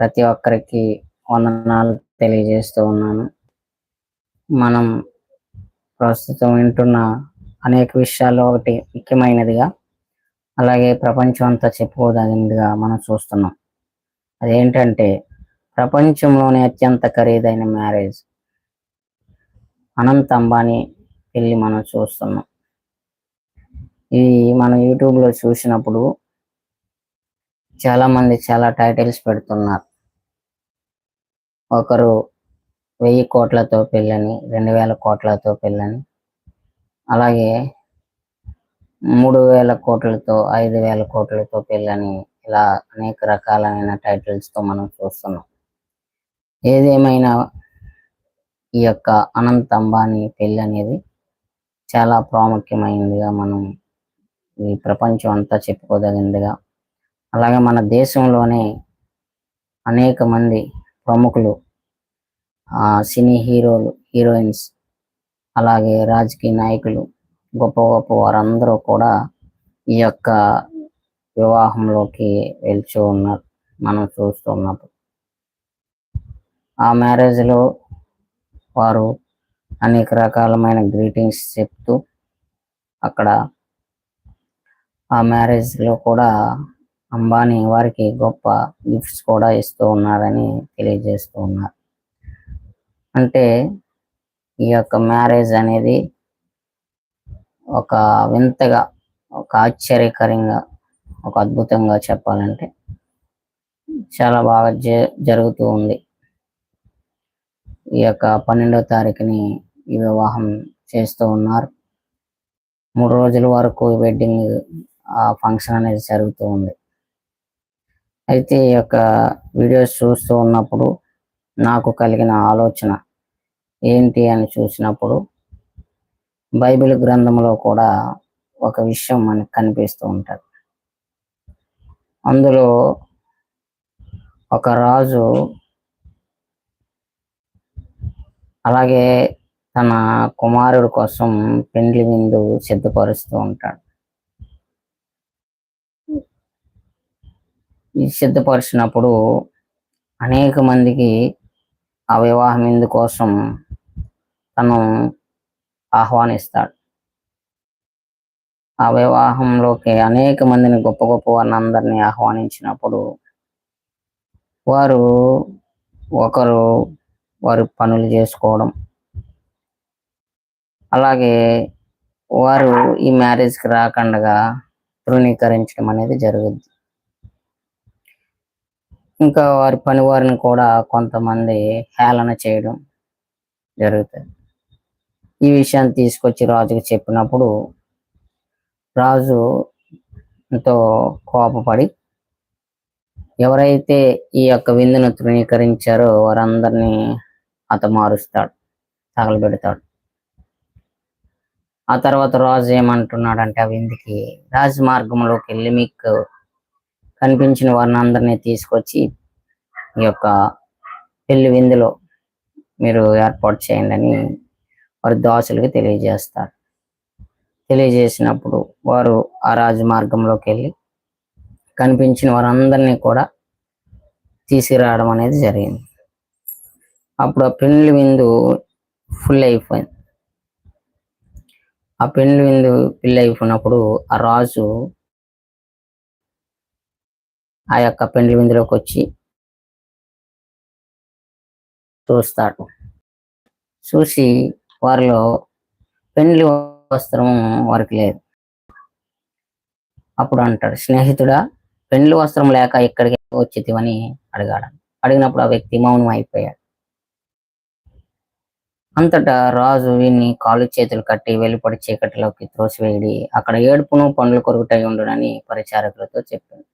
ప్రతి ఒక్కరికి వందనాలు తెలియజేస్తూ ఉన్నాను. మనం ప్రస్తుతం వింటున్న అనేక విషయాల్లో ఒకటి ముఖ్యమైనదిగా అలాగే ప్రపంచం అంతా చెప్పుకోదగినదిగా మనం చూస్తున్నాం. అదేంటంటే ప్రపంచంలోనే అత్యంత ఖరీదైన మ్యారేజ్ అనంత్ అంబానీ పెళ్ళి మనం చూస్తున్నాం. ఇది మనం యూట్యూబ్లో చూసినప్పుడు చాలా మంది చాలా టైటిల్స్ పెడుతున్నారు. ఒకరు వెయ్యి కోట్లతో పెళ్ళని రెండు వేల కోట్లతో పెళ్ళని అలాగే మూడు వేల కోట్లతో ఐదు వేల కోట్లతో పెళ్ళని ఇలా అనేక రకాలైన టైటిల్స్తో మనం చూస్తున్నాం. ఏదేమైనా ఈ యొక్క అనంత్ అంబానీ పెళ్ళి అనేది చాలా ప్రాముఖ్యమైనదిగా మనం ఈ ప్రపంచం అంతా చెప్పుకోదగినదిగా అలాగే మన దేశంలోనే అనేక మంది ప్రముఖులు ఆ సినీ హీరోలు హీరోయిన్స్ అలాగే రాజకీయ నాయకులు గొప్ప గొప్ప వారందరూ కూడా ఈ యొక్క వివాహంలోకి వెళ్తూ ఉన్నారు. మనం చూస్తున్నప్పుడు ఆ మ్యారేజ్లో వారు అనేక రకాలమైన గ్రీటింగ్స్ చెప్తూ అక్కడ ఆ మ్యారేజ్లో కూడా అంబానీ వారికి గొప్ప గిఫ్ట్స్ కూడా ఇస్తూ ఉన్నారని తెలియజేస్తూ ఉన్నారు. అంటే ఈ యొక్క మ్యారేజ్ అనేది ఒక వింతగా ఒక ఆశ్చర్యకరంగా ఒక అద్భుతంగా చెప్పాలంటే చాలా బాగా జ- జరుగుతూ ఉంది. ఈ యొక్క పన్నెండవ తారీఖుని ఈ వివాహం చేస్తూ ఉన్నారు. మూడు రోజుల వరకు వెడ్డింగ్ ఆ ఫంక్షన్ అనేది జరుగుతూ ఉంది. అయితే ఈ యొక్క వీడియోస్ చూస్తూ ఉన్నప్పుడు నాకు కలిగిన ఆలోచన ఏంటి అని చూసినప్పుడు బైబిల్ గ్రంథంలో కూడా ఒక విషయం మనకు కనిపిస్తూ ఉంటుంది. అందులో ఒక రాజు అలాగే తన కుమారుడు కోసం పెండ్లి విందు సిద్ధపరుస్తూ ఉంటాడు. సిద్ధపరిచినప్పుడు అనేక మందికి ఆ వివాహం ఇందుకోసం కోసం తను ఆహ్వానిస్తాడు. ఆ వివాహంలోకి అనేక మందిని గొప్ప గొప్ప వారిని అందరినీ ఆహ్వానించినప్పుడు వారు ఒకరు వారి పనులు చేసుకోవడం. అలాగే వారు ఈ మ్యారేజ్కి రాకుండా తృణీకరించడం అనేది జరుగుద్ది. ఇంకా వారి పని వారిని కూడా కొంతమంది హేళన చేయడం జరుగుతుంది. ఈ విషయాన్ని తీసుకొచ్చి రాజుకు చెప్పినప్పుడు రాజు ఎంతో కోపపడి ఎవరైతే ఈ యొక్క విందును తృణీకరించారో వారందరినీ అతమారుస్తాడు తగలబెడతాడు. ఆ తర్వాత రాజు ఏమంటున్నాడంటే ఆ విందుకి రాజమార్గంలోకి వెళ్ళి మీకు కనిపించిన వారిని అందరినీ తీసుకొచ్చి ఈ యొక్క పెళ్ళి విందులో మీరు ఏర్పాటు చేయండి అని వారి దాసులకు తెలియజేస్తారు. తెలియజేసినప్పుడు వారు ఆ రాజమార్గంలోకి వెళ్ళి కనిపించిన వారందరినీ కూడా తీసుకురావడం అనేది జరిగింది. అప్పుడు ఆ పెళ్ళి విందు ఫుల్ అయిపోయింది. ఆ పెళ్ళి విందు పెళ్ళి అయిపోయినప్పుడు ఆ రాజు ఆ యొక్క పెండ్లి విందులోకి వచ్చి చూస్తాడు. చూసి వారిలో పెండ్లి వస్త్రం వారికి లేదు. అప్పుడు అంటాడు స్నేహితుడా పెండ్లి వస్త్రం లేక ఇక్కడికి వచ్చితివని అడిగాడు. అడిగినప్పుడు ఆ వ్యక్తి మౌనం అయిపోయాడు అంతటా రాజు వీన్ని కాళ్ళు చేతులు కట్టి వెలుపడి చీకటిలోకి త్రోసివేయడి అక్కడ ఏడుపును పండ్లు కొరుకుటై ఉండునని పరిచారకులతో చెప్పాడు.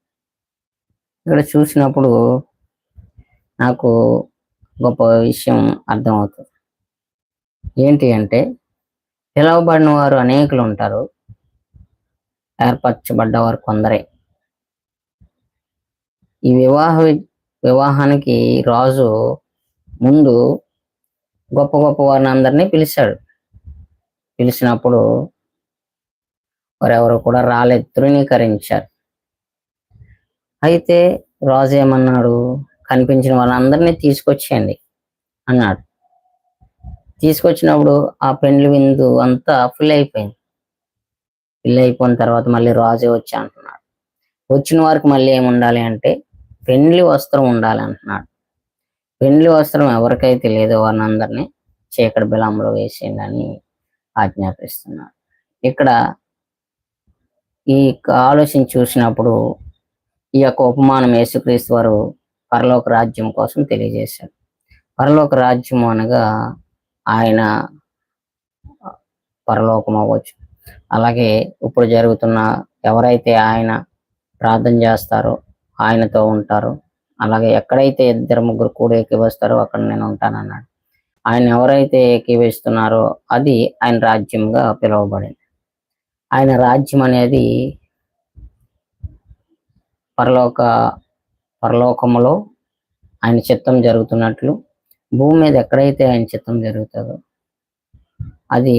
ఇక్కడ చూసినప్పుడు నాకు గొప్ప విషయం అర్థమవుతుంది. ఏంటి అంటే పిలవబడిన వారు అనేకులు ఉంటారు. ఏర్పరచబడ్డవారు కొందరే. ఈ వివాహ వివాహానికి రాజు ముందు గొప్ప గొప్ప వారిని అందరినీ పిలిచాడు. పిలిచినప్పుడు వారెవరు కూడా రాలేదు తృణీకరించారు. అయితే రాజు ఏమన్నాడు? కనిపించిన వాళ్ళందరినీ తీసుకొచ్చేయండి అన్నాడు. తీసుకొచ్చినప్పుడు ఆ పెండ్లి విందు అంతా ఫుల్ అయిపోయింది. ఫుల్ అయిపోయిన తర్వాత మళ్ళీ రాజే వచ్చి అంటున్నాడు. వచ్చిన వారికి మళ్ళీ ఏముండాలి ఉండాలి అంటే పెండ్లి వస్త్రం ఉండాలి అంటున్నాడు. పెండ్లి వస్త్రం ఎవరికైతే లేదో వారిని చీకటి బిలంలో వేసేయండి అని ఆజ్ఞాపిస్తున్నాడు. ఇక్కడ ఈ ఆలోచన చూసినప్పుడు ఈ యొక్క ఉపమానం యేసుక్రీస్తు వారు పరలోక రాజ్యం కోసం తెలియజేశారు. పరలోక రాజ్యం అనగా ఆయన పరలోకం అవ్వచ్చు. అలాగే ఇప్పుడు జరుగుతున్న ఎవరైతే ఆయన ప్రార్థన చేస్తారో ఆయనతో ఉంటారో అలాగే ఎక్కడైతే ఇద్దరు ముగ్గురు కూడా ఎక్కివేస్తారో అక్కడ నేను ఉంటానన్నాడు. ఆయన ఎవరైతే ఏకీవిస్తున్నారో అది ఆయన రాజ్యంగా పిలువబడింది. ఆయన రాజ్యం అనేది పరలోక పరలోకములో ఆయన చిత్తం జరుగుతున్నట్లు భూమి మీద ఎక్కడైతే ఆయన చిత్తం జరుగుతుందో అది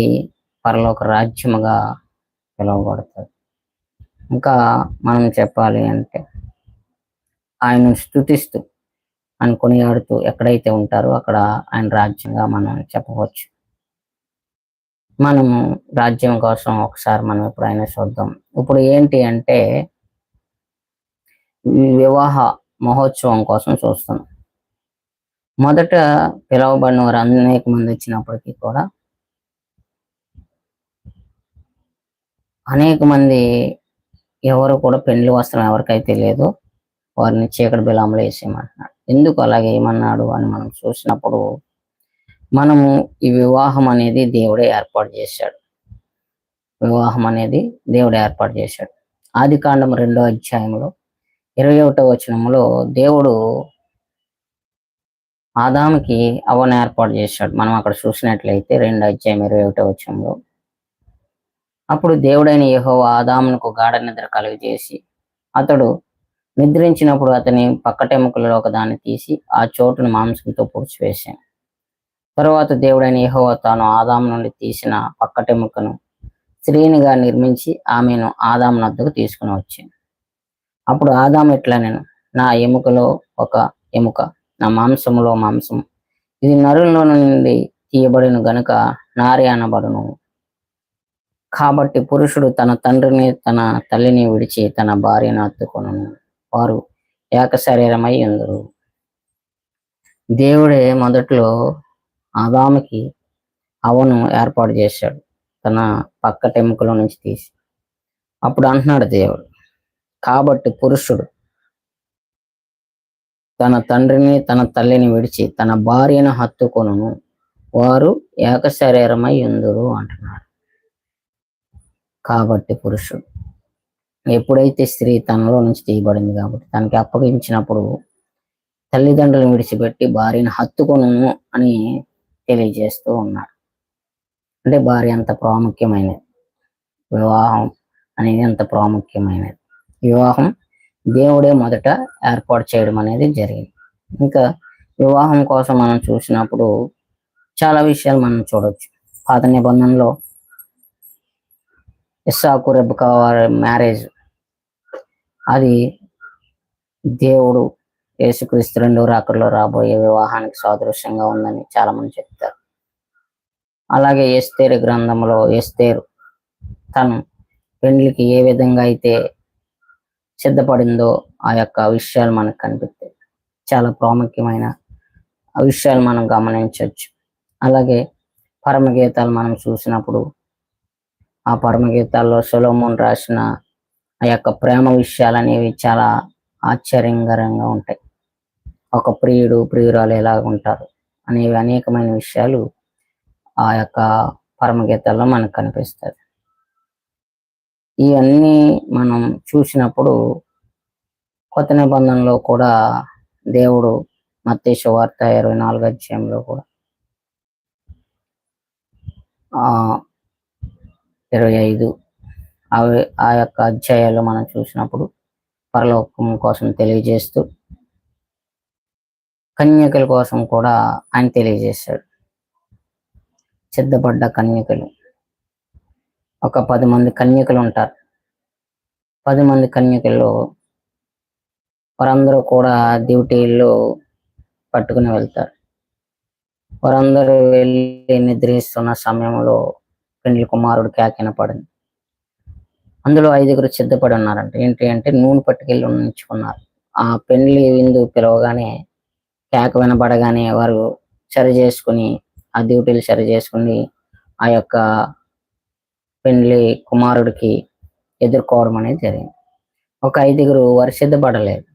పరలోక రాజ్యముగా పిలువబడుతుంది. ఇంకా మనం చెప్పాలి అంటే ఆయన స్థుతిస్తూ ఆయన కొనియాడుతూ ఎక్కడైతే ఉంటారో అక్కడ ఆయన రాజ్యంగా మనం చెప్పవచ్చు. మనము రాజ్యం కోసం ఒకసారి మనం ఎప్పుడైనా చూద్దాం. ఇప్పుడు ఏంటి అంటే వివాహ మహోత్సవం కోసం చూస్తున్నాం. మొదట పిలవబడిన వారు అనేక మంది వచ్చినప్పటికీ కూడా అనేక మంది ఎవరు కూడా పెండ్లి వస్త్రం ఎవరికైతే లేదు వారిని చీకటి బిలాములు వేసేయమంటున్నాడు ఎందుకు అలాగే ఏమన్నాడు అని మనం చూసినప్పుడు మనము ఈ వివాహం అనేది దేవుడే ఏర్పాటు చేశాడు. వివాహం అనేది దేవుడు ఏర్పాటు చేశాడు. ఆది కాండం రెండో అధ్యాయంలో ఇరవై ఒకటో వచనంలో దేవుడు ఆదాముకి అవను ఏర్పాటు చేశాడు. మనం అక్కడ చూసినట్లయితే రెండు అధ్యాయం ఇరవై ఒకటో వచనంలో. అప్పుడు దేవుడైన యహో ఆదామునకు గాఢ నిద్ర కలుగజేసి అతడు నిద్రించినప్పుడు అతని పక్కటెముకలలో ఒక దాన్ని తీసి ఆ చోటును మాంసంతో పూడ్చివేశాను. తరువాత దేవుడైన యహో తాను ఆదాం నుండి తీసిన పక్కటెముకను స్త్రీనిగా నిర్మించి ఆమెను ఆదాం నద్దకు తీసుకుని వచ్చాను. అప్పుడు ఆదాం ఎట్లా నేను నా ఎముకలో ఒక ఎముక నా మాంసములో మాంసం ఇది నరుల్లో నుండి తీయబడిన గనుక నారి అనబడును. కాబట్టి పురుషుడు తన తండ్రిని తన తల్లిని విడిచి తన భార్యను అత్తుకొను వారు ఏక శరీరమై ఉందరు. దేవుడే మొదట్లో ఆదాముకి అవను ఏర్పాటు చేశాడు. తన పక్క టెముకలో నుంచి తీసి. అప్పుడు అంటున్నాడు దేవుడు కాబట్టి పురుషుడు తన తండ్రిని తన తల్లిని విడిచి తన భార్యను హత్తుకొను వారు ఏక శరీరమై ఉందరు అంటున్నాడు. కాబట్టి పురుషుడు ఎప్పుడైతే స్త్రీ తనలో నుంచి తీయబడింది కాబట్టి తనకి అప్పగించినప్పుడు తల్లిదండ్రులను విడిచిపెట్టి భార్యను హత్తుకొను అని తెలియజేస్తూ ఉన్నాడు. అంటే భార్య అంత ప్రాముఖ్యమైనది. వివాహం అనేది అంత ప్రాముఖ్యమైనది. వివాహం దేవుడే మొదట ఏర్పాటు చేయడం అనేది జరిగింది. ఇంకా వివాహం కోసం మనం చూసినప్పుడు చాలా విషయాలు మనం చూడొచ్చు. పాత నిబంధనలో ఇస్సాకు రెబ్బకా వారి మ్యారేజ్ అది దేవుడు యేసుక్రీస్తు రెండు రాకడలో రాబోయే వివాహానికి సాదృశ్యంగా ఉందని చాలా మంది చెప్తారు. అలాగే ఎస్తేరు గ్రంథంలో ఎస్తేరు తను పెండ్లికి ఏ విధంగా అయితే సిద్ధపడిందో ఆ యొక్క విషయాలు మనకు కనిపిస్తాయి చాలా ప్రాముఖ్యమైన విషయాలు మనం గమనించవచ్చు. అలాగే పరమగీతాలు మనం చూసినప్పుడు ఆ పరమగీతాల్లో సొలోమోన్ రాసిన ఆ యొక్క ప్రేమ విషయాలు అనేవి చాలా ఆశ్చర్యకరంగా ఉంటాయి. ఒక ప్రియుడు ప్రియురాలు ఎలాగ ఉంటారు అనేవి అనేకమైన విషయాలు ఆ యొక్క పరమగీతాల్లో మనకు కనిపిస్తుంది ఇవన్నీ మనం చూసినప్పుడు కొత్త నిబంధనలో కూడా దేవుడు మత్స్య వార్త ఇరవై నాలుగు అధ్యాయంలో కూడా ఆ ఇరవై ఐదు అవి ఆ యొక్క అధ్యాయాలు మనం చూసినప్పుడు పరలోకం కోసం తెలియజేస్తూ కన్యకల కోసం కూడా ఆయన తెలియజేశాడు. సిద్ధపడ్డ కన్యకలు. ఒక పది మంది కన్యకలు ఉంటారు. పది మంది కన్యకల్లో వారందరూ కూడా డ్యూటీల్లో పట్టుకుని వెళ్తారు. వారందరూ వెళ్ళి నిద్రిస్తున్న సమయంలో పెండ్లి కుమారుడు కేకిన పడింది. అందులో ఐదుగురు సిద్ధపడి ఉన్నారంట. ఏంటి అంటే నూనె పట్టుకెళ్ళి ఉంచుకున్నారు. ఆ పెండ్లి విందు పిలవగానే కేక వినపడగానే వారు సరి చేసుకుని ఆ డ్యూటీలు సరి చేసుకుని ఆ యొక్క పెండ్లి కుమారుడికి ఎదుర్కోవడం అనేది జరిగింది. ఒక ఐదుగురు వారు సిద్ధపడలేదు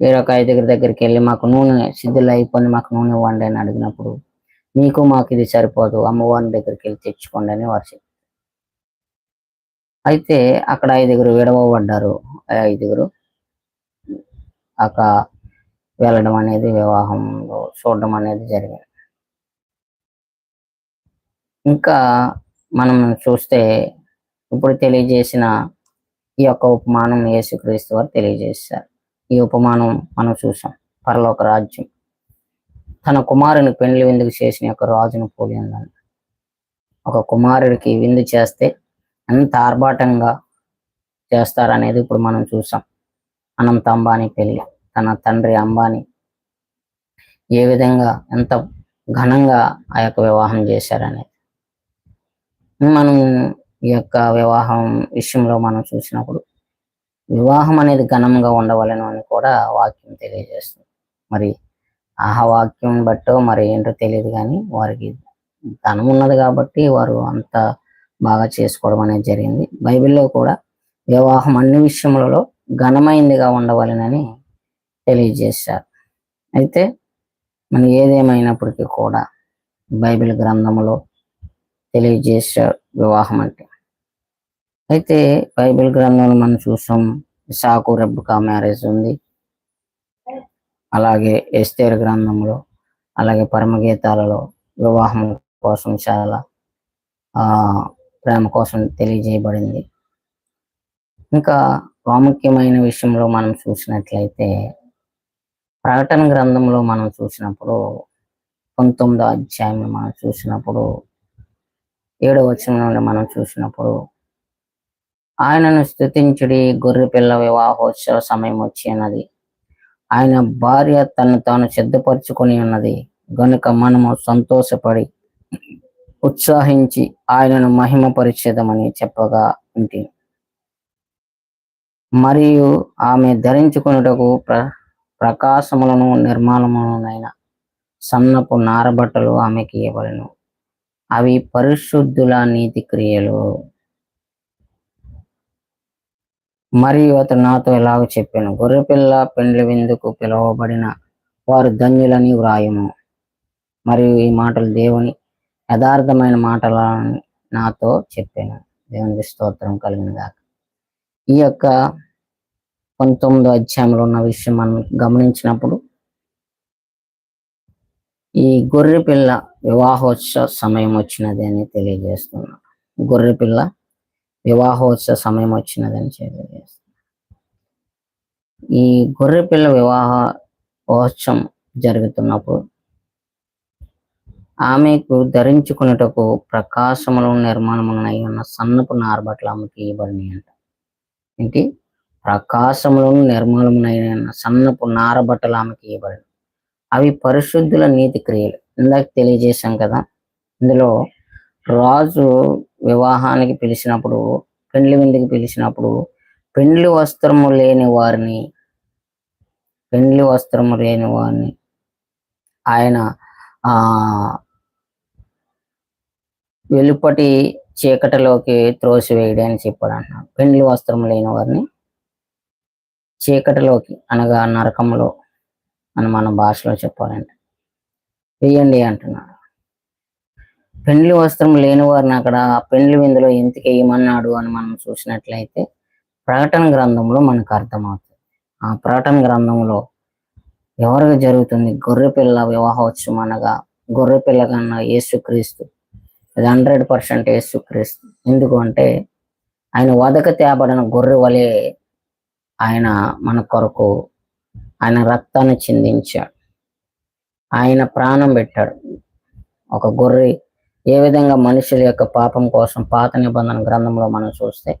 వేరొక ఐదుగురి దగ్గరికి వెళ్ళి మాకు నూనె సిద్ధులు అయిపోయింది మాకు నూనె ఇవ్వండి అని అడిగినప్పుడు మీకు మాకు ఇది సరిపోదు అమ్మవారి దగ్గరికి వెళ్ళి తెచ్చుకోండి అని వారు చెప్పారు అయితే అక్కడ ఐదుగురు విడవబడ్డారు. ఐదుగురు అక్క వెళ్ళడం అనేది వివాహంలో చూడడం అనేది జరిగింది. ఇంకా మనం చూస్తే ఇప్పుడు తెలియజేసిన ఈ యొక్క ఉపమానం యేసుక్రీస్తు వారు తెలియజేశారు. ఈ ఉపమానం మనం చూసాం. పరలోక రాజ్యం. తన కుమారుని పెండ్లి విందుకు చేసిన యొక్క రాజును పోలి ఒక కుమారుడికి విందు చేస్తే ఎంత ఆర్భాటంగా చేస్తారనేది ఇప్పుడు మనం చూసాం. అనంత అంబానీ పెళ్ళి తన తండ్రి అంబానీ ఏ విధంగా ఎంత ఘనంగా ఆ యొక్క వివాహం చేశారనేది. మనం ఈ యొక్క వివాహం విషయంలో మనం చూసినప్పుడు వివాహం అనేది ఘనంగా ఉండవలను అని కూడా వాక్యం తెలియజేస్తుంది. మరి ఆహా వాక్యం బట్టో మరి ఏంటో తెలియదు కానీ వారికి ధనం ఉన్నది కాబట్టి వారు అంత బాగా చేసుకోవడం అనేది జరిగింది. బైబిల్లో కూడా వివాహం అన్ని విషయములలో ఘనమైందిగా ఉండవలెనని తెలియజేశారు. అయితే మనం ఏదేమైనప్పటికీ కూడా బైబిల్ గ్రంథములో తెలియజేసే వివాహం అంటే. అయితే బైబిల్ గ్రంథంలో మనం చూసాం ఇసాకు రెబ్బకా మ్యారేజ్ ఉంది. అలాగే ఎస్తేర్ గ్రంథంలో అలాగే పరమగీతాలలో వివాహం కోసం చాలా ఆ ప్రేమ కోసం తెలియజేయబడింది. ఇంకా ప్రాముఖ్యమైన విషయంలో మనం చూసినట్లయితే ప్రకటన గ్రంథంలో మనం చూసినప్పుడు పంతొమ్మిదో అధ్యాయంలో మనం చూసినప్పుడు ఏడవ వచనంలో మనం చూసినప్పుడు ఆయనను స్థుతించుడి గొర్రె పిల్ల వివాహోత్సవ సమయం వచ్చి ఉన్నది. ఆయన భార్య తను తాను సిద్ధపరచుకొని ఉన్నది. గనుక మనము సంతోషపడి ఉత్సాహించి ఆయనను మహిమ పరిచేదమని చెప్పగా ఉంటుంది మరియు ఆమె ధరించుకున్నటకు ప్ర ప్రకాశములను నిర్మాణములనైన సన్నపు నారబట్టలు ఆమెకి ఇవ్వలను అవి పరిశుద్ధుల నీతి క్రియలు. మరియు అతను నాతో ఎలాగో చెప్పాను గొర్రెపిల్ల పెండ్లి విందుకు పిలువబడిన వారు ధన్యులని వ్రాయము. మరియు ఈ మాటలు దేవుని యథార్థమైన మాటలని నాతో చెప్పాను. దేవునికి స్తోత్రం కలిగినదాక. ఈ యొక్క పంతొమ్మిదో అధ్యాయంలో ఉన్న విషయం మనం గమనించినప్పుడు ఈ గొర్రె పిల్ల వివాహోత్సవ సమయం వచ్చినది అని తెలియజేస్తున్నా. గొర్రె పిల్ల వివాహోత్సవ సమయం వచ్చినదని తెలియజేస్తున్నా. ఈ గొర్రె పిల్ల వివాహ మహోత్సవం జరుగుతున్నప్పుడు ఆమెకు ధరించుకున్నటకు ప్రకాశములు నిర్మాణములై ఉన్న సన్నపు నారబట్ల ఆమెకి ఇవ్వబడినాయి అంట. ఏంటి? ప్రకాశములను నిర్మలమునైన సన్నపు నారబట్టలు ఆమెకి ఇవ్వబడి అవి పరిశుద్ధుల నీతి క్రియలు. ఇందాక తెలియజేశాం కదా ఇందులో రాజు వివాహానికి పిలిచినప్పుడు పెండ్లి విందుకి పిలిచినప్పుడు పెండ్లి వస్త్రము లేని వారిని పెండ్లి వస్త్రము లేని వారిని ఆయన ఆ వెలుపటి చీకటిలోకి త్రోసివేయడని చెప్పాడు అన్నాడు పెండ్లి వస్త్రం లేని వారిని చీకటిలోకి అనగా నరకంలో అని మన భాషలో చెప్పాలంటే వేయండి అంటున్నాడు పెండ్లి వస్త్రం లేని వారిని అక్కడ ఆ పెండ్లి విందులో ఎందుకు వేయమన్నాడు అని మనం చూసినట్లయితే ప్రకటన గ్రంథంలో మనకు అర్థమవుతుంది. ఆ ప్రకటన గ్రంథంలో ఎవరికి జరుగుతుంది? గొర్రె పిల్ల వివాహోత్సవం అనగా గొర్రె పిల్ల కన్నా యేసుక్రీస్తు అది హండ్రెడ్ పర్సెంట్ యేసుక్రీస్తు. ఎందుకు అంటే ఆయన వదక తేబడిన గొర్రె వలె ఆయన మన కొరకు ఆయన రక్తాన్ని చిందించాడు. ఆయన ప్రాణం పెట్టాడు. ఒక గొర్రె ఏ విధంగా మనుషుల యొక్క పాపం కోసం పాత నిబంధన గ్రంథంలో మనం చూస్తే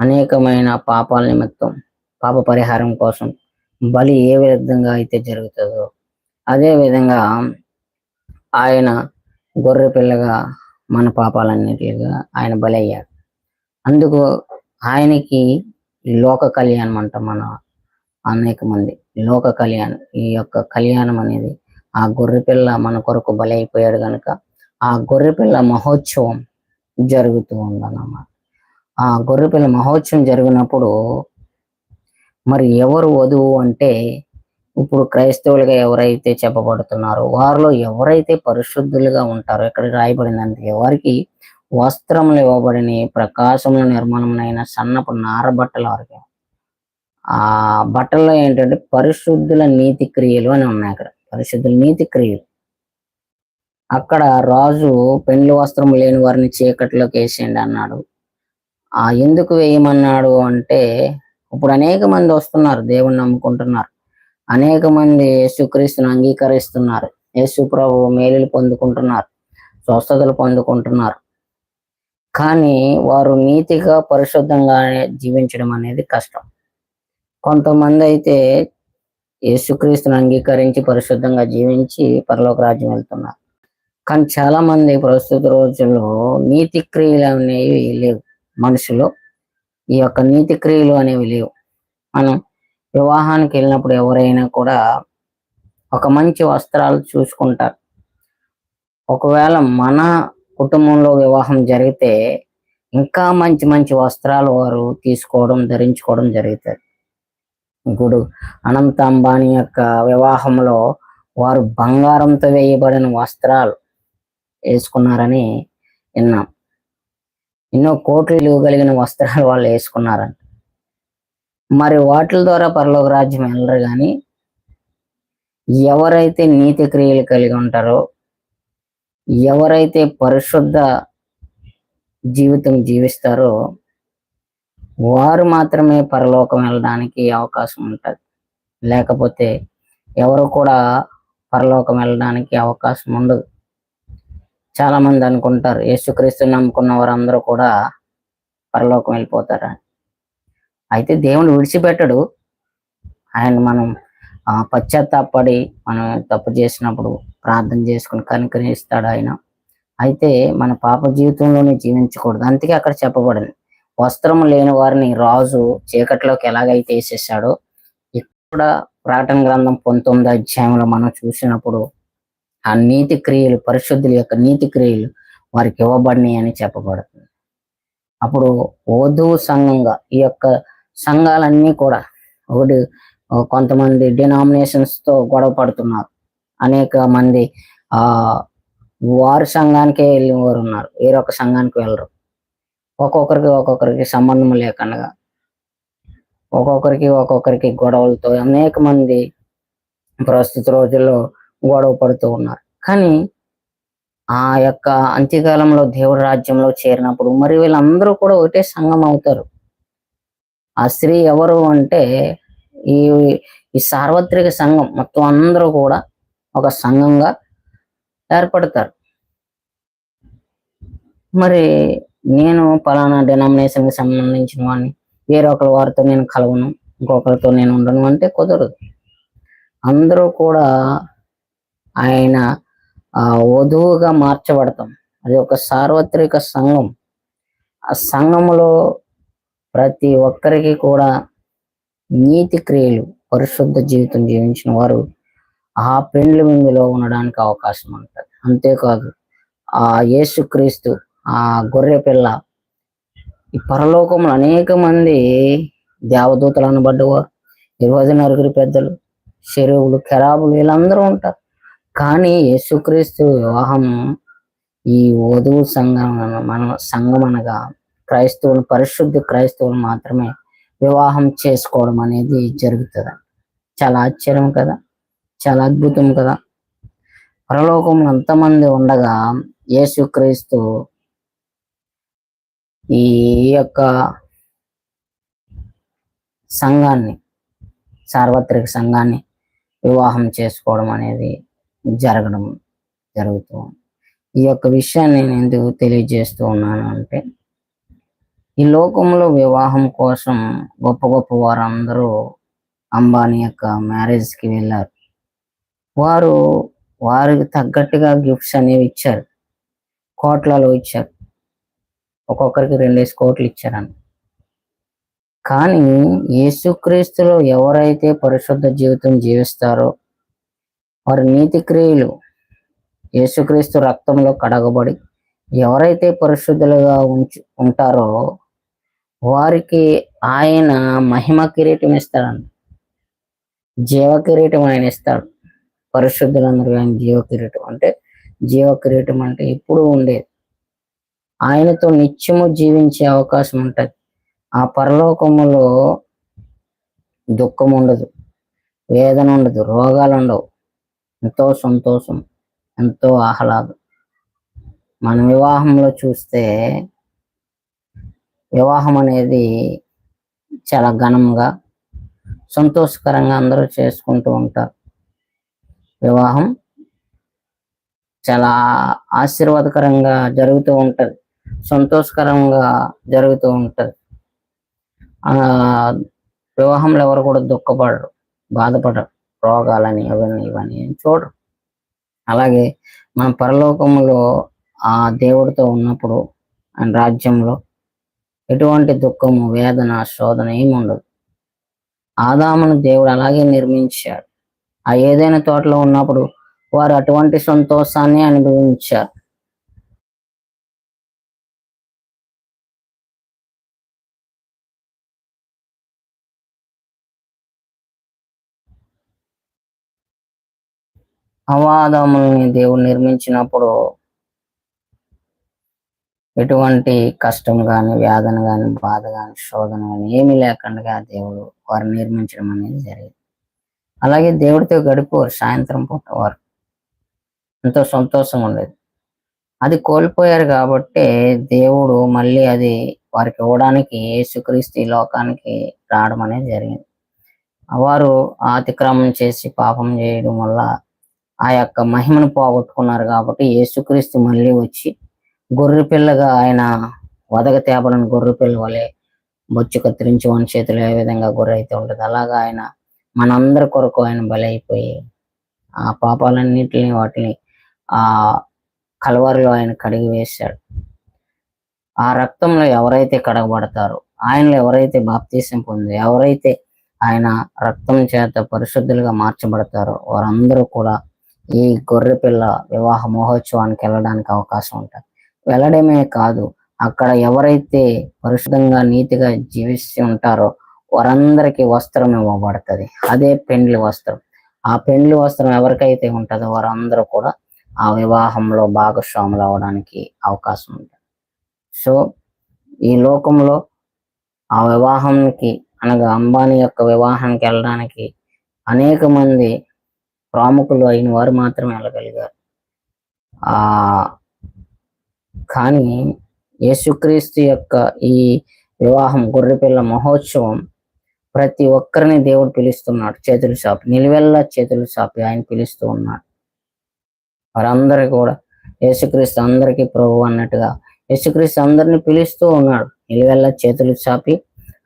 అనేకమైన పాపాల నిమిత్తం పాప పరిహారం కోసం బలి ఏ విధంగా అయితే జరుగుతుందో అదే విధంగా ఆయన గొర్రె పిల్లగా మన పాపాలన్నిటిగా ఆయన బలి అయ్యాడు అందుకు ఆయనకి లోక కళ్యాణం అంట మన. అనేక మంది. లోక కళ్యాణం ఈ యొక్క కళ్యాణం అనేది ఆ గొర్రె పిల్ల మన కొరకు బలైపోయాడు కనుక ఆ గొర్రె పిల్ల మహోత్సవం జరుగుతూ ఉందన్నమాట. ఆ గొర్రె పిల్ల మహోత్సవం జరిగినప్పుడు మరి ఎవరు వధువు అంటే ఇప్పుడు క్రైస్తవులుగా ఎవరైతే చెప్పబడుతున్నారో వారిలో ఎవరైతే పరిశుద్ధులుగా ఉంటారో ఇక్కడ రాయబడిందంటే ఎవరికి వస్త్రములు ఇవ్వబడిన ప్రకాశముల నిర్మాణమైన సన్నపు నారబట్టల వారికి ఆ బట్టల్లో ఏంటంటే పరిశుద్ధుల నీతి క్రియలు అని ఉన్నాయి అక్కడ. పరిశుద్ధుల నీతి క్రియలు. అక్కడ రాజు పెండ్లి వస్త్రం లేని వారిని చీకట్లోకి వేసేయండి అన్నాడు. ఆ ఎందుకు వేయమన్నాడు అంటే ఇప్పుడు అనేక మంది వస్తున్నారు దేవుణ్ణి నమ్ముకుంటున్నారు. అనేక మంది యేసుక్రీస్తుని అంగీకరిస్తున్నారు. యేసు ప్రభు మేలులు పొందుకుంటున్నారు స్వస్థతలు పొందుకుంటున్నారు. కానీ వారు నీతిగా పరిశుద్ధంగా జీవించడం అనేది కష్టం. కొంతమంది అయితే యేసుక్రీస్తుని అంగీకరించి పరిశుద్ధంగా జీవించి పరలోక రాజ్యం వెళ్తున్నారు. కానీ చాలా మంది ప్రస్తుత రోజుల్లో నీతి క్రియలు అనేవి లేవు. మనుషులు ఈ యొక్క నీతి క్రియలు అనేవి లేవు. మనం వివాహానికి వెళ్ళినప్పుడు ఎవరైనా కూడా ఒక మంచి వస్త్రాలు చూసుకుంటారు. ఒకవేళ మన కుటుంబంలో వివాహం జరిగితే ఇంకా మంచి మంచి వస్త్రాలు వారు తీసుకోవడం ధరించుకోవడం జరుగుతుంది. ఇంకోటి అనంత అంబానీ యొక్క వివాహంలో వారు బంగారంతో వేయబడిన వస్త్రాలు వేసుకున్నారని విన్నాం. ఎన్నో కోట్లు విలువ కలిగిన వస్త్రాలు వాళ్ళు వేసుకున్నారంట. మరి వాటి ద్వారా పరలోక రాజ్యం వెళ్ళరు కానీ ఎవరైతే నీతి క్రియలు కలిగి ఉంటారో ఎవరైతే పరిశుద్ధ జీవితం జీవిస్తారో వారు మాత్రమే పరలోకం వెళ్ళడానికి అవకాశం ఉంటుంది. లేకపోతే ఎవరు కూడా పరలోకం వెళ్ళడానికి అవకాశం ఉండదు. చాలా మంది అనుకుంటారు యేసుక్రీస్తు నమ్ముకున్న వారందరూ కూడా పరలోకం వెళ్ళిపోతారు? అయితే దేవుని విడిచిపెట్టడు. ఆయన మనం పశ్చాత్తాపడి మనం తప్పు చేసినప్పుడు ప్రార్థన చేసుకుని కనుకరిస్తాడు ఆయన. అయితే మన పాప జీవితంలోనే జీవించకూడదు. అందుకే అక్కడ చెప్పబడింది. వస్త్రం లేని వారిని రాజు చీకట్లోకి ఎలాగైతే వేసేసాడో ఇక్కడ ప్రకటన గ్రంథం పంతొమ్మిది అధ్యాయంలో మనం చూసినప్పుడు ఆ నీతి క్రియలు పరిశుద్ధుల యొక్క నీతి క్రియలు వారికి ఇవ్వబడినాయి అని చెప్పబడుతుంది. అప్పుడు వధువు సంఘంగా ఈ యొక్క సంఘాలన్నీ కూడా ఒకటి కొంతమంది డినామినేషన్స్తో గొడవ పడుతున్నారు. అనేక మంది ఆ వారి సంఘానికే వెళ్ళిన వారు ఉన్నారు. వేరొక సంఘానికి వెళ్ళరు. ఒక్కొక్కరికి ఒక్కొక్కరికి సంబంధం లేకుండా ఒక్కొక్కరికి ఒక్కొక్కరికి గొడవలతో అనేక మంది ప్రస్తుత రోజుల్లో గొడవ పడుతూ ఉన్నారు. కానీ ఆ యొక్క అంత్యకాలంలో దేవుడి రాజ్యంలో చేరినప్పుడు మరి వీళ్ళందరూ కూడా ఒకటే సంఘం అవుతారు. ఆ స్త్రీ ఎవరు అంటే ఈ ఈ సార్వత్రిక సంఘం మొత్తం అందరూ కూడా ఒక సంఘంగా ఏర్పడతారు. మరి నేను పలానా denomination కి సంబంధించిన వాడిని వేరొకరి వారితో నేను కలవను ఇంకొకరితో నేను ఉండను అంటే కుదరదు. అందరూ కూడా ఆయన వధువుగా మార్చబడతాం. అది ఒక సార్వత్రిక సంఘం. ఆ సంఘములో ప్రతి ఒక్కరికి కూడా నీతి క్రియలు పరిశుద్ధ జీవితం జీవించిన వారు ఆ పెండ్లి విందులో ఉండడానికి అవకాశం ఉంటుంది. అంతేకాదు ఆ యేసుక్రీస్తు ఆ గొర్రె పిల్ల. ఈ పరలోకంలో అనేక మంది దేవదూతలు అనబడ్డవారు ఇరవై నలుగురు పెద్దలు చెరువులు కెరాబులు వీళ్ళందరూ ఉంటారు. కానీ యేసుక్రీస్తు వివాహం ఈ వధువు సంఘం మన సంఘం అనగా క్రైస్తవులు పరిశుద్ధ క్రైస్తవులు మాత్రమే వివాహం చేసుకోవడం అనేది జరుగుతుంది. చాలా ఆశ్చర్యం కదా? చాలా అద్భుతం కదా? పరలోకంలో అంతమంది ఉండగా యేసుక్రీస్తు ఈ యొక్క సంఘాన్ని సార్వత్రిక సంఘాన్ని వివాహం చేసుకోవడం అనేది జరగడం జరుగుతూ ఉంది. ఈ యొక్క విషయాన్ని నేను ఎందుకు తెలియజేస్తూ ఉన్నాను అంటే ఈ లోకంలో వివాహం కోసం గొప్ప గొప్ప వారందరూ అంబానీ యొక్క మ్యారేజ్కి వెళ్ళారు. వారు వారికి తగ్గట్టుగా గిఫ్ట్స్ అనేవి ఇచ్చారు. కోట్లలో ఇచ్చారు. ఒక్కొక్కరికి రెండేసి కోట్లు ఇచ్చారని. కానీ యేసుక్రీస్తులో ఎవరైతే పరిశుద్ధ జీవితం జీవిస్తారో వారి నీతి క్రియలు యేసుక్రీస్తు రక్తంలో కడగబడి ఎవరైతే పరిశుద్ధులుగా ఉంచు ఉంటారో వారికి ఆయన మహిమ కిరీటం ఇస్తాడండి జీవ కిరీటం ఆయన ఇస్తాడు. పరిశుద్ధులందరూ ఆయన జీవ కిరీటం. అంటే జీవ కిరీటం అంటే ఎప్పుడు ఉండేది. ఆయనతో నిత్యము జీవించే అవకాశం ఉంటుంది. ఆ పరలోకములో దుఃఖం ఉండదు వేదన ఉండదు రోగాలు ఉండవు. ఎంతో సంతోషం ఎంతో ఆహ్లాదం. మన వివాహంలో చూస్తే వివాహం అనేది చాలా ఘనంగా సంతోషకరంగా అందరూ చేసుకుంటూ ఉంటారు. వివాహం చాలా ఆశీర్వాదకరంగా జరుగుతూ ఉంటుంది. సంతోషకరంగా జరుగుతూ ఉంటుంది. ఆ వివాహంలో ఎవరు కూడా దుఃఖపడరు బాధపడరు. రోగాలని అవన్నీ ఇవన్నీ చూడరు. అలాగే మన పరలోకములో ఆ దేవుడితో ఉన్నప్పుడు ఆయన రాజ్యంలో ఎటువంటి దుఃఖము వేదన శోధన ఏమి ఉండదు. ఆదామును దేవుడు అలాగే నిర్మించాడు. ఆ ఏదైనా తోటలో ఉన్నప్పుడు వారు అటువంటి సంతోషాన్ని అనుభవించారు. అవాదముల్ని దేవుడు నిర్మించినప్పుడు ఎటువంటి కష్టం కానీ వ్యాధన కానీ బాధ కానీ శోధన కానీ ఏమీ లేకుండా దేవుడు వారు నిర్మించడం అనేది జరిగింది. అలాగే దేవుడితో గడిపేవారు సాయంత్రం పూట వారు. ఎంతో సంతోషంగా ఉండేది. అది కోల్పోయారు కాబట్టి దేవుడు మళ్ళీ అది వారికి ఇవ్వడానికి యేసుక్రీస్తు ఈ లోకానికి రావడం అనేది జరిగింది. వారు అతిక్రమం చేసి పాపం చేయడం వల్ల ఆ యొక్క మహిమను పోగొట్టుకున్నారు కాబట్టి యేసుక్రీస్తు మళ్ళీ వచ్చి గొర్రె పిల్లగా ఆయన వదగ తేపడని గొర్రె పిల్ల వలె బొచ్చు కత్తిరించి వన్ చేతిలో ఏ విధంగా గొర్రె అయితే ఉంటుంది అలాగా ఆయన మనందరి కొరకు ఆయన బలైపోయి అయిపోయి ఆ పాపాలన్నిటిని వాటిని ఆ కలవరిలో ఆయన కడిగి వేశాడు. ఆ రక్తంలో ఎవరైతే కడగబడతారో ఆయనలో ఎవరైతే బాప్తీసం పొంది ఎవరైతే ఆయన రక్తం చేత పరిశుద్ధులుగా మార్చబడతారో వారందరూ కూడా ఈ గొర్రె పిల్ల వివాహ మహోత్సవానికి వెళ్ళడానికి అవకాశం ఉంటుంది. వెళ్ళడమే కాదు అక్కడ ఎవరైతే పరిశుద్ధంగా నీతిగా జీవిస్తూ ఉంటారో వారందరికీ వస్త్రం ఇవ్వబడుతుంది. అదే పెండ్లి వస్త్రం. ఆ పెండ్లి వస్త్రం ఎవరికైతే ఉంటుందో వారందరూ కూడా ఆ వివాహంలో భాగస్వాములు అవడానికి అవకాశం ఉంటుంది. సో ఈ లోకంలో ఆ వివాహంకి అనగా అంబానీ యొక్క వివాహానికి వెళ్ళడానికి అనేక మంది ప్రాముఖులు అయిన వారు మాత్రమే వెళ్ళగలిగారు. ఆ కానీ యేసుక్రీస్తు యొక్క ఈ వివాహం గొర్రెపిల్ల మహోత్సవం ప్రతి ఒక్కరిని దేవుడు పిలుస్తున్నాడు. చేతులు చాపి నిలువెల్లా చేతులు చాపి ఆయన పిలుస్తూ ఉన్నాడు. వారందరూ కూడా యేసుక్రీస్తు అందరికీ ప్రభు అన్నట్టుగా యేసుక్రీస్తు అందరిని పిలుస్తూ ఉన్నాడు. నిలువెల్లా చేతులు చాపి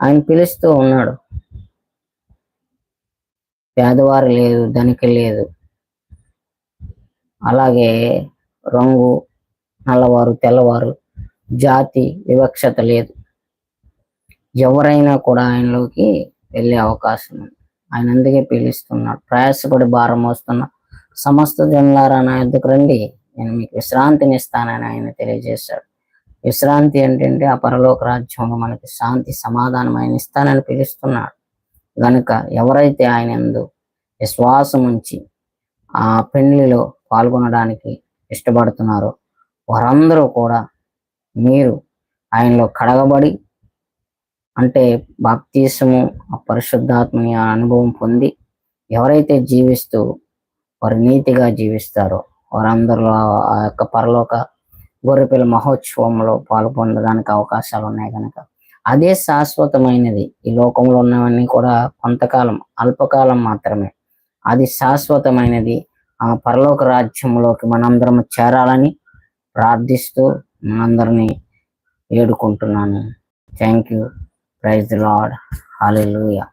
ఆయన పిలుస్తూ ఉన్నాడు. పేదవారు లేదు ధనిక లేదు. అలాగే రంగు నల్లవారు తెల్లవారు జాతి వివక్షత లేదు. ఎవరైనా కూడా ఆయనలోకి వెళ్ళే అవకాశం ఉంది. ఆయన అందుకే పిలుస్తున్నాడు. ప్రయాసపడి భారం వస్తున్నా సమస్త జనులారా నా ఎద్దుకు రండి. నేను మీకు విశ్రాంతిని ఇస్తానని ఆయన తెలియజేశాడు. విశ్రాంతి ఏంటంటే ఆ పరలోక రాజ్యంలో మనకి శాంతి సమాధానం ఆయన ఇస్తానని పిలుస్తున్నాడు. గనుక ఎవరైతే ఆయన ఎందు విశ్వాసం ఉంచి ఆ పెళ్ళిలో పాల్గొనడానికి ఇష్టపడుతున్నారో వారందరూ కూడా మీరు ఆయనలో కడగబడి అంటే బాప్తీసము ఆ పరిశుద్ధాత్మని అనుభవం పొంది ఎవరైతే జీవిస్తూ వారు నీతిగా జీవిస్తారో వారందరిలో ఆ యొక్క పరలోక గొర్రెపిల్ల మహోత్సవంలో పాల్గొనడానికి అవకాశాలు ఉన్నాయి కనుక అదే శాశ్వతమైనది. ఈ లోకంలో ఉన్నవన్నీ కూడా కొంతకాలం అల్పకాలం మాత్రమే. అది శాశ్వతమైనది. ఆ పరలోక రాజ్యంలోకి మనందరం చేరాలని ప్రార్థిస్తూ మనందరినీ వేడుకుంటున్నాను. Thank you. Praise lord. Hallelujah